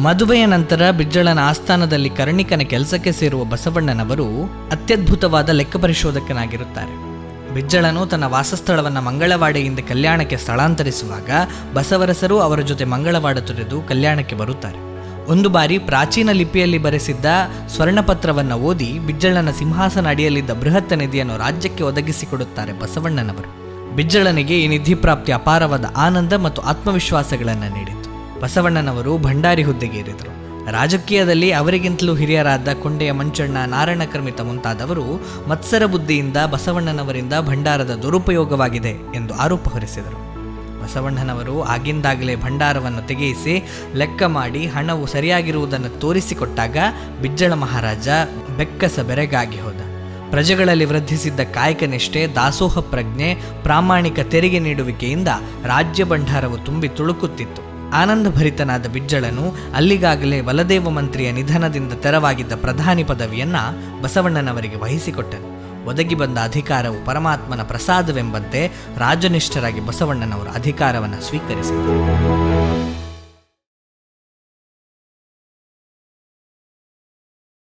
ಮದುವೆಯ ನಂತರ ಬಿಜ್ಜಳನ ಆಸ್ಥಾನದಲ್ಲಿ ಕರ್ಣಿಕನ ಕೆಲಸಕ್ಕೆ ಸೇರುವ ಬಸವಣ್ಣನವರು ಅತ್ಯದ್ಭುತವಾದ ಲೆಕ್ಕ ಪರಿಶೋಧಕನಾಗಿರುತ್ತಾರೆ. ಬಿಜ್ಜಳನು ತನ್ನ ವಾಸಸ್ಥಳವನ್ನು ಮಂಗಳವಾಡೆಯಿಂದ ಕಲ್ಯಾಣಕ್ಕೆ ಸ್ಥಳಾಂತರಿಸುವಾಗ ಬಸವರಸರು ಅವರ ಜೊತೆ ಮಂಗಳವಾಡ ತೊರೆದು ಕಲ್ಯಾಣಕ್ಕೆ ಬರುತ್ತಾರೆ. ಒಂದು ಬಾರಿ ಪ್ರಾಚೀನ ಲಿಪಿಯಲ್ಲಿ ಬರೆಸಿದ್ದ ಸ್ವರ್ಣಪತ್ರವನ್ನು ಓದಿ ಬಿಜ್ಜಳನ ಸಿಂಹಾಸನ ಅಡಿಯಲ್ಲಿದ್ದ ಬೃಹತ್ ನಿಧಿಯನ್ನು ರಾಜ್ಯಕ್ಕೆ ಒದಗಿಸಿಕೊಡುತ್ತಾರೆ ಬಸವಣ್ಣನವರು. ಬಿಜ್ಜಳನಿಗೆ ಈ ನಿಧಿ ಪ್ರಾಪ್ತಿ ಅಪಾರವಾದ ಆನಂದ ಮತ್ತು ಆತ್ಮವಿಶ್ವಾಸಗಳನ್ನು ನೀಡಿತು ಬಸವಣ್ಣನವರು ಭಂಡಾರಿ ಹುದ್ದೆಗೇರಿದರು ರಾಜಕೀಯದಲ್ಲಿ ಅವರಿಗಿಂತಲೂ ಹಿರಿಯರಾದ ಕೊಂಡೆಯ ಮಂಚಣ್ಣ ನಾರಾಯಣಕರ್ಮಿತ ಮುಂತಾದವರು ಮತ್ಸರ ಬುದ್ಧಿಯಿಂದ ಬಸವಣ್ಣನವರಿಂದ ಭಂಡಾರದ ದುರುಪಯೋಗವಾಗಿದೆ ಎಂದು ಆರೋಪ ಹೊರಿಸಿದರು. ಬಸವಣ್ಣನವರು ಆಗಿಂದಾಗಲೇ ಭಂಡಾರವನ್ನು ತೆಗೆಯಿಸಿ ಲೆಕ್ಕ ಮಾಡಿ ಹಣವು ಸರಿಯಾಗಿರುವುದನ್ನು ತೋರಿಸಿಕೊಟ್ಟಾಗ ಬಿಜ್ಜಳ ಮಹಾರಾಜ ಬೆಕ್ಕಸ ಬೆರೆಗಾಗಿ ಹೋದ. ಪ್ರಜೆಗಳಲ್ಲಿ ವೃದ್ಧಿಸಿದ್ದ ಕಾಯಕ ನಿಷ್ಠೆ, ದಾಸೋಹ ಪ್ರಜ್ಞೆ, ಪ್ರಾಮಾಣಿಕ ತೆರಿಗೆ ನೀಡುವಿಕೆಯಿಂದ ರಾಜ್ಯ ಭಂಡಾರವು ತುಂಬಿ ತುಳುಕುತ್ತಿತ್ತು. ಆನಂದಭರಿತನಾದ ಬಿಜ್ಜಳನು ಅಲ್ಲಿಗಾಗಲೇ ವಲದೇವ ಮಂತ್ರಿಯ ನಿಧನದಿಂದ ತೆರವಾಗಿದ್ದ ಪ್ರಧಾನಿ ಪದವಿಯನ್ನ ಬಸವಣ್ಣನವರಿಗೆ ವಹಿಸಿಕೊಟ್ಟನು. ಒದಗಿ ಬಂದ ಅಧಿಕಾರವು ಪರಮಾತ್ಮನ ಪ್ರಸಾದವೆಂಬಂತೆ ರಾಜನಿಷ್ಠರಾಗಿ ಬಸವಣ್ಣನವರು ಅಧಿಕಾರವನ್ನು ಸ್ವೀಕರಿಸಿದರು.